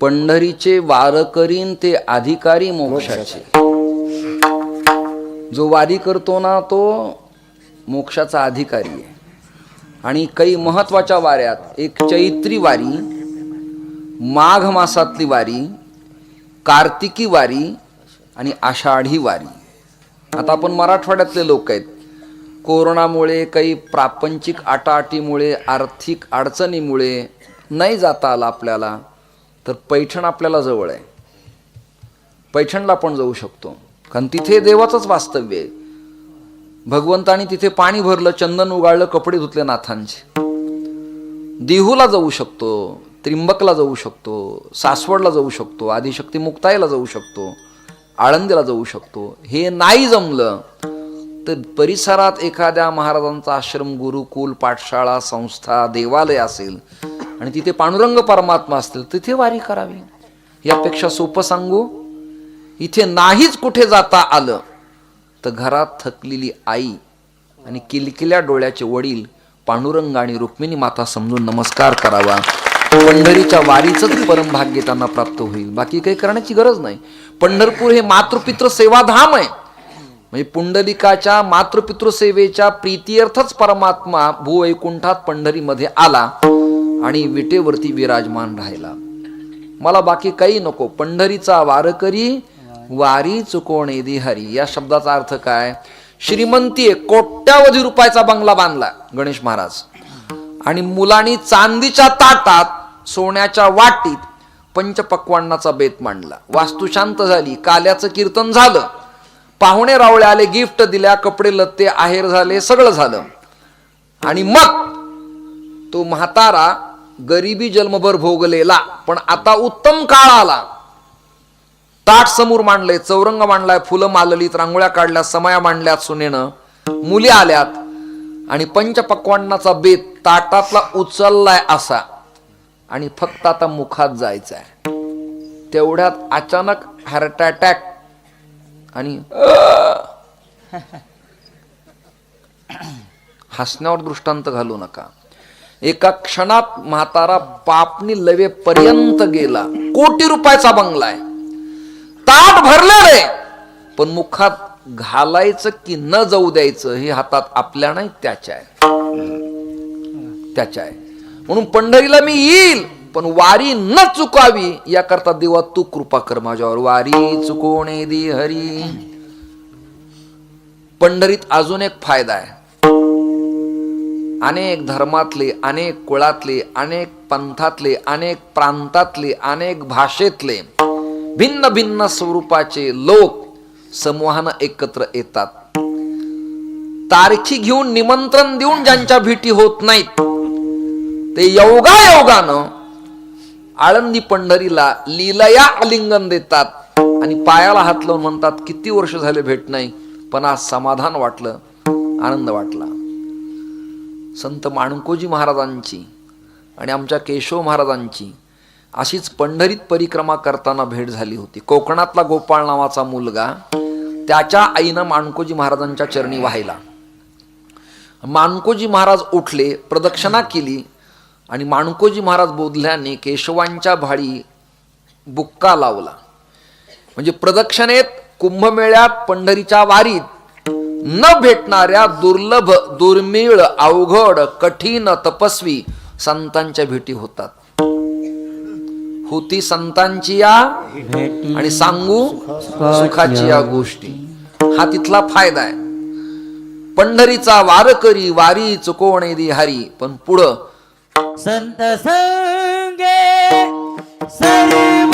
पंढरीचे वारकरीन ते अधिकारी मोक्षाचे. जो वारी करतो ना तो मोक्षाचा अधिकारी आहे. आणि काही महत्त्वाच्या वाऱ्यात एक चैत्री वारी माघ मासातली वारी कार्तिकी वारी आणि आषाढी वारी. आता आपण मराठवाड्यातले लोक आहेत. कोरोनामुळे काही प्रापंचिक आटाआटीमुळे आर्थिक अडचणीमुळे नाही जाता आलं आपल्याला. तर पैठण आपल्याला जवळ आहे. पैठणला पण जाऊ शकतो. कारण तिथे देवाचंच वास्तव्य आहे. भगवंतानी तिथे पाणी भरलं चंदन उगाळलं कपडे धुतले नाथांचे. देहूला जाऊ शकतो त्रिंबकला जाऊ शकतो सासवडला जाऊ शकतो आदिशक्ती मुक्ताईला जाऊ शकतो आळंदीला जाऊ शकतो. हे नाही जमलं तर परिसरात एखाद्या महाराजांचा आश्रम गुरुकुल पाठशाळा संस्था देवालय असेल आणि तिथे पांडुरंग परमात्मा असतील तिथे वारी करावी. यापेक्षा सोपं सांगू इथे नाहीच कुठे जाता आलं तर घरात थकलेली आई आणि किलकिल्या डोळ्याचे वडील पांडुरंग आणि रुक्मिणी माता समजून नमस्कार करावा. पंढरीच्या वारीचंच परमभाग्य त्यांना प्राप्त होईल. बाकी काही करण्याची गरज नाही. पंढरपूर हे मातृपितृ सेवाधाम आहे. म्हणजे पुंडलिकाच्या मातृपितृसेवेच्या प्रीतीर्थच परमात्मा भूवैकुंठात पंढरीमध्ये आला. आणि विटेवरती विराजमान राहिला. मला बाकी काही नको पंढरीचा वारकरी वारी चुकोणे दिहारी या शब्दाचा अर्थ काय? श्रीमंती कोट्यावधी रुपयाचा बंगला बांधला गणेश महाराज. आणि मुलांनी चांदीच्या ताटात सोन्याच्या वाटीत पंचपक्वांनाचा बेत मांडला. वास्तू शांत झाली काल्याचं कीर्तन झालं. पाहुणे रावळे आले गिफ्ट दिल्या कपडे लत्ते आहेर झाले सगळं झालं. आणि मग तो म्हातारा गरिबी जन्मभर भोगलेला पण आता उत्तम काळ आला. ताट समोर मांडले चौरंग मांडलाय फुलं माललीत रांगोळ्या काढल्या समया मांडल्यात सुनेनं. मुली आल्यात आणि पंचपक्वांनाचा बेत ताटातला उचललाय असा. आणि फक्त आता मुखात जायचा आहे तेवढ्यात अचानक हार्ट अटॅक आणि हसण्यावर दृष्टांत घालू नका. एका क्षणात म्हातारा पापणी लवेपर्यंत गेला. कोटी रुपयाचा बंगला आहे. ताट भरलं रे पण मुखात घालायचं की न जाऊ द्यायचं हे हातात आपल्या नाही त्याच्या आहे. त्याच्या आहे. म्हणून पंढरीला मी येईल पण वारी न चुकावी याकरता देवा तू कृपा कर माझ्यावर. वारी चुकवणे दे हरी. पंढरीत अजून एक फायदा आहे. अनेक धर्मातले अनेक कुळातले अनेक पंथातले अनेक प्रांतातले अनेक भाषेतले भिन्न भिन्न स्वरूपाचे लोक समूहानं एकत्र येतात. तारखी घेऊन निमंत्रण देऊन ज्यांच्या भेटी होत नाहीत ते योगा योगानं आळंदी पंढरीला लीलया आलिंगन देतात आणि पायाला हात लावून म्हणतात किती वर्ष झाले भेट नाही पण आज समाधान वाटलं आनंद वाटला. संत माणकोजी महाराजांची आणि आमच्या केशव महाराजांची अशीच पंढरीत परिक्रमा करताना भेट झाली होती. कोकणातला गोपाळ नावाचा मुलगा त्याच्या आईनं माणकोजी महाराजांच्या चरणी वाहिला. माणकोजी महाराज उठले प्रदक्षिणा केली आणि माणकोजी महाराज बोधल्याने केशवांच्या भाळी बुक्का लावला. म्हणजे प्रदक्षिणेत कुंभमेळ्यात पंढरीच्या वारीत न भेटणाऱ्या दुर्लभ दुर्मिळ अवघड कठीण तपस्वी संतांच्या भेटी होतात. होती संतांची या आणि सांगू सुखाची या गोष्टी. हा तिथला फायदा आहे. पंढरीचा वारकरी वारी चुकवणे दि हरी. पण पुढं संत संगे सर्व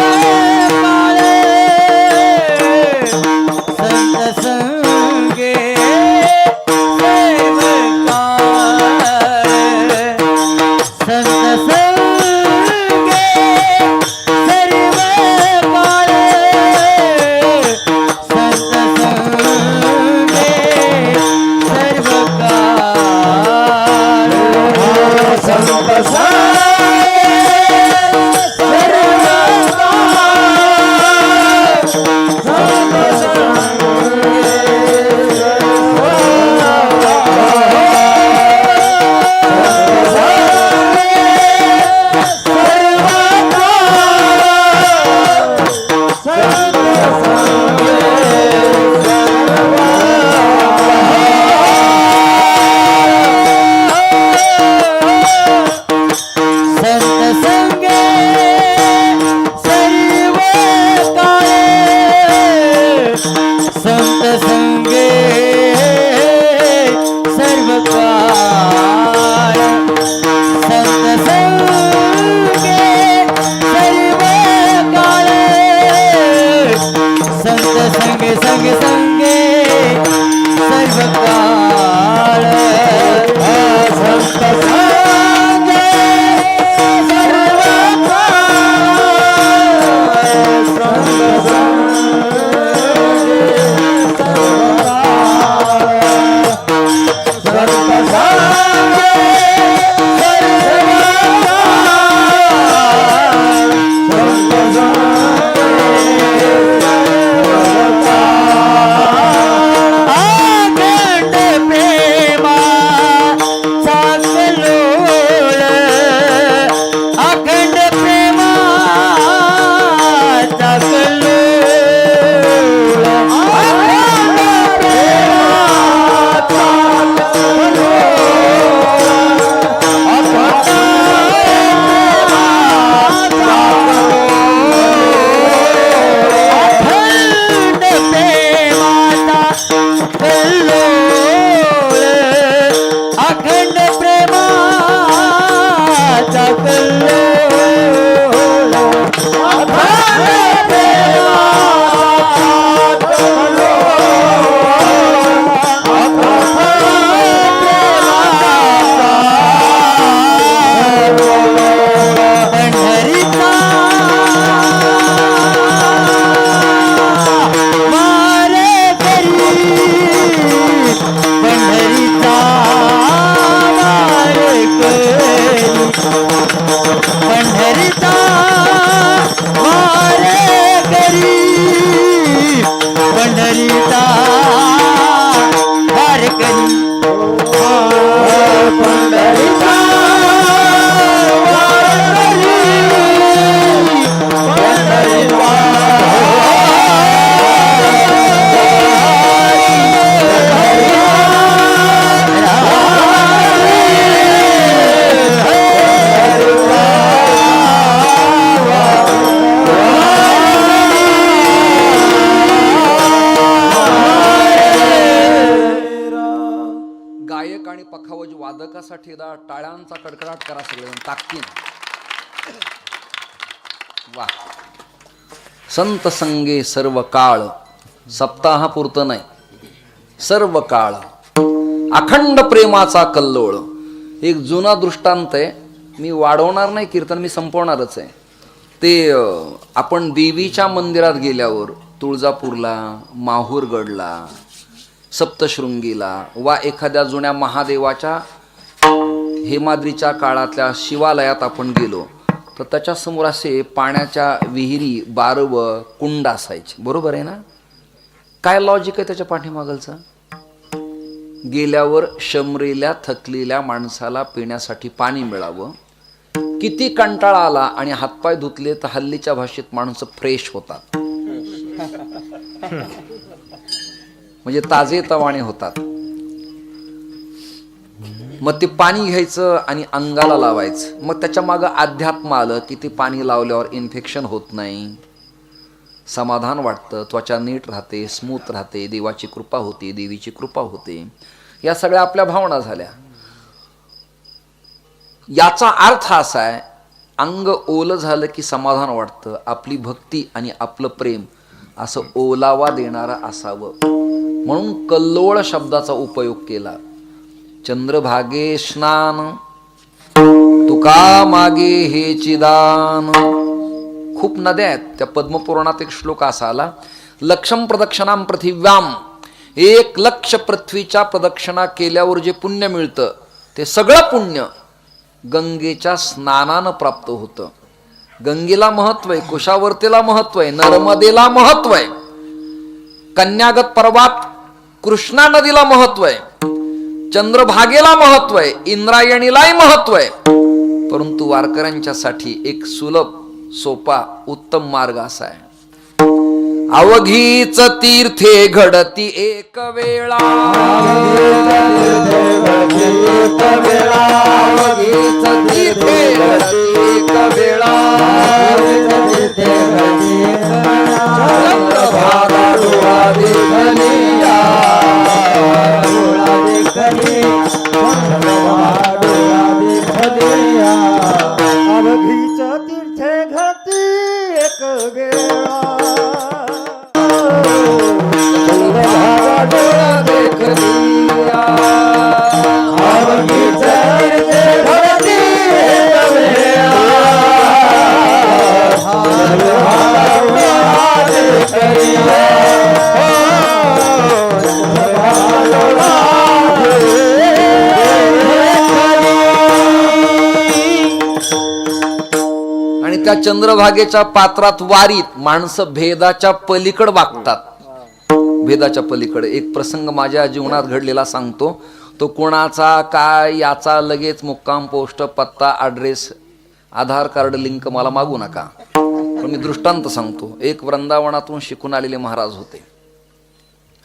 संगे संगे संगे. सर्व टाळ्यांचा कडकडाट करा सगळेजण ताकदीन वा. संत संगे सर्व काळ सप्ताहापुरतं नाही सर्व काळ. अखंड प्रेमाचा कल्लोळ. एक जुना दृष्टांत आहे मी वाढवणार नाही कीर्तन मी संपवणारच आहे. ते आपण देवीच्या मंदिरात गेल्यावर तुळजापूरला माहूरगडला सप्तशृंगीला वा एखाद्या जुन्या महादेवाच्या हेमाद्रीच्या काळातल्या शिवालयात आपण गेलो तर त्याच्यासमोर असे पाण्याच्या विहिरी बारवं कुंड असायचे. बरोबर आहे ना? काय लॉजिक आहे त्याच्या पाठीमागलचं? गेल्यावर शमरेल्या थकलेल्या माणसाला पिण्यासाठी पाणी मिळावं. किती कंटाळा आला आणि हातपाय धुतले तर हल्लीच्या भाषेत माणसं फ्रेश होतात. म्हणजे ताजे तवाणे होतात. मग ते पाणी घ्यायचं आणि अंगाला लावायचं. मग त्याच्या मागं अध्यात्म आलं की ते पाणी लावल्यावर इन्फेक्शन होत नाही. समाधान वाटतं त्वचा नीट राहते स्मूथ राहते देवाची कृपा होते देवीची कृपा होते. या सगळ्या आपल्या भावना झाल्या. याचा अर्थ असा आहे अंग ओलं झालं की समाधान वाटतं आपली भक्ती आणि आपलं प्रेम असं ओलावा देणारं असावं. म्हणून कल्लोळ शब्दाचा उपयोग केला. चंद्रभागे स्नान तुका मागे हे चिदान. खूप नद्या आहेत त्या पद्मपुराणात एक श्लोक असा आला लक्षम प्रदक्षिणाम पृथिव्याम एक लक्ष पृथ्वीच्या प्रदक्षिणा केल्यावर जे पुण्य मिळतं ते सगळं पुण्य गंगेच्या स्नानानं प्राप्त होतं. गंगेला महत्त्व आहे कुशावर्तीला महत्त्व आहे नर्मदेला महत्त्व आहे. कन्यागत पर्वात कृष्णा नदीला महत्त्व आहे. चंद्रभागेला महत्त्व आहे इंद्रायणीलाही महत्त्व आहे. परंतु वारकऱ्यांच्यासाठी एक सुलभ सोपा उत्तम मार्ग असा आहे. अवघीच तीर्थे घडती एक वेळा. अवघीच तीर्थे घडती एक वेळा. चंद्रभागेच्या पात्रात वारीत माणसं भेदाच्या पलीकड वागतात. भेदाच्या पलीकडे. एक प्रसंग माझ्या जीवनात घडलेला सांगतो. तो कोणाचा काय याचा लगेच मुक्काम पोस्ट पत्ता ॲड्रेस आधार कार्ड लिंक मला मागू नका. पण मी दृष्टांत सांगतो. एक वृंदावनातून शिकून आलेले महाराज होते.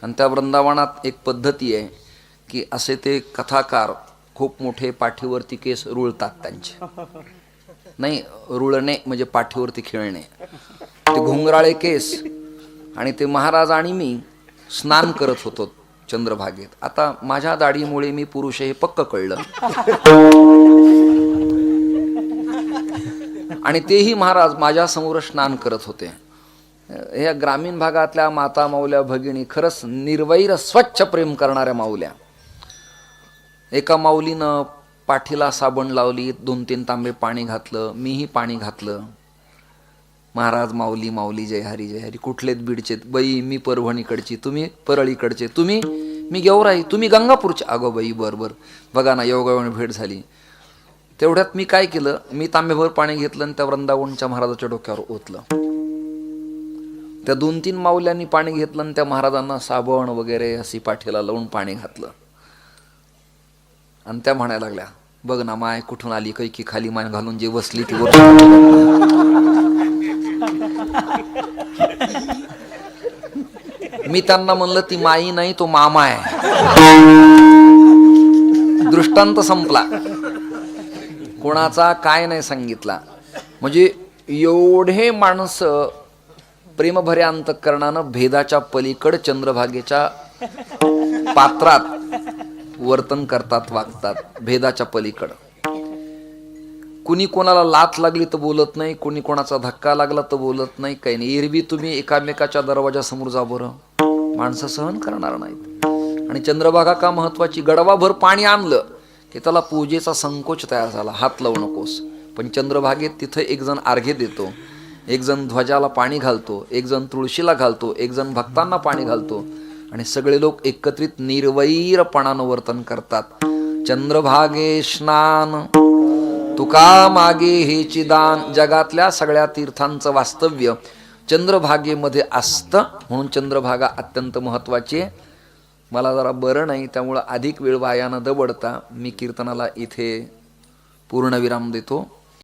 आणि त्या वृंदावनात एक पद्धती आहे की असे ते कथाकार खूप मोठे पाठीवरती केस रुळतात त्यांचे. नाही रुळणे म्हणजे पाठीवरती खेळणे. ते घुंगराळे केस आणि ते महाराज आणि मी स्नान करत होतो चंद्रभागेत. आता माझ्या दाढीमुळे मी पुरुष हे पक्क कळलं. आणि तेही महाराज माझ्यासमोर स्नान करत होते. ह्या ग्रामीण भागातल्या माता माऊल्या भगिनी खरंच निर्वैर स्वच्छ प्रेम करणाऱ्या माऊल्या. एका माऊलीनं पाठीला साबण लावली दोन तीन तांबे पाणी घातलं मीही पाणी घातलं. महाराज माऊली माऊली जय हरी जय हरी. कुठलेत बीडचे? बाई मी परभणीकडची तुम्ही परळीकडचे. तुम्ही मी गेवराई तुम्ही गंगापूरचे. अगो बाई बर बर. बघा ना योगायोगाने भेट झाली. तेवढ्यात मी काय केलं? मी तांबेभर पाणी घेतलं आणि त्या वृंदावनच्या महाराजाच्या डोक्यावर ओतलं. त्या दोन तीन माऊल्यांनी पाणी घेतलं आणि त्या महाराजांना साबण वगैरे अशी पाठीला लावून पाणी घातलं. आणि त्या म्हणायला लागल्या बघ ना माय कुठून आली कैकी खाली माय घालून जे बसली ती वर मी त्यांना म्हणलं ती माई नाही तो मामा आहे. दृष्टांत संपला. कोणाचा काय नाही सांगितला. म्हणजे एवढे माणसं प्रेमभऱ्या अंतकरणानं भेदाच्या पलीकड चंद्रभागेच्या पात्रात वर्तन करतात वागतात भेदाच्या पलीकड. कुणी कोणाला लाथ लागली तर बोलत नाही कुणी कोणाचा धक्का लागला तर बोलत नाही काही नाही. एरवी तुम्ही एकामेकाच्या दरवाजासमोर जा बरं. माणसं सहन करणार नाहीत. आणि चंद्रभागा का महत्वाची? गडवाभर पाणी आणलं की त्याला पूजेचा संकोच तयार झाला. हात लावू नकोस. पण चंद्रभागेत तिथं एक जण आर्घे देतो. एक जण ध्वजाला पाणी घालतो. एक जण तुळशीला घालतो. एक जण भक्तांना पाणी घालतो. आणि सगळे लोक एकत्रित निर्वैरपणानं वर्तन करतात. चंद्रभागे स्नान. तुका मागे हे चिदान. जगातल्या सगळ्या तीर्थांचं वास्तव्य चंद्रभागेमध्ये असतं. म्हणून चंद्रभागा अत्यंत महत्त्वाची आहे. मला जरा बरं नाही त्यामुळं अधिक वेळ वाया न दबडता मी कीर्तनाला इथे पूर्णविराम देतो.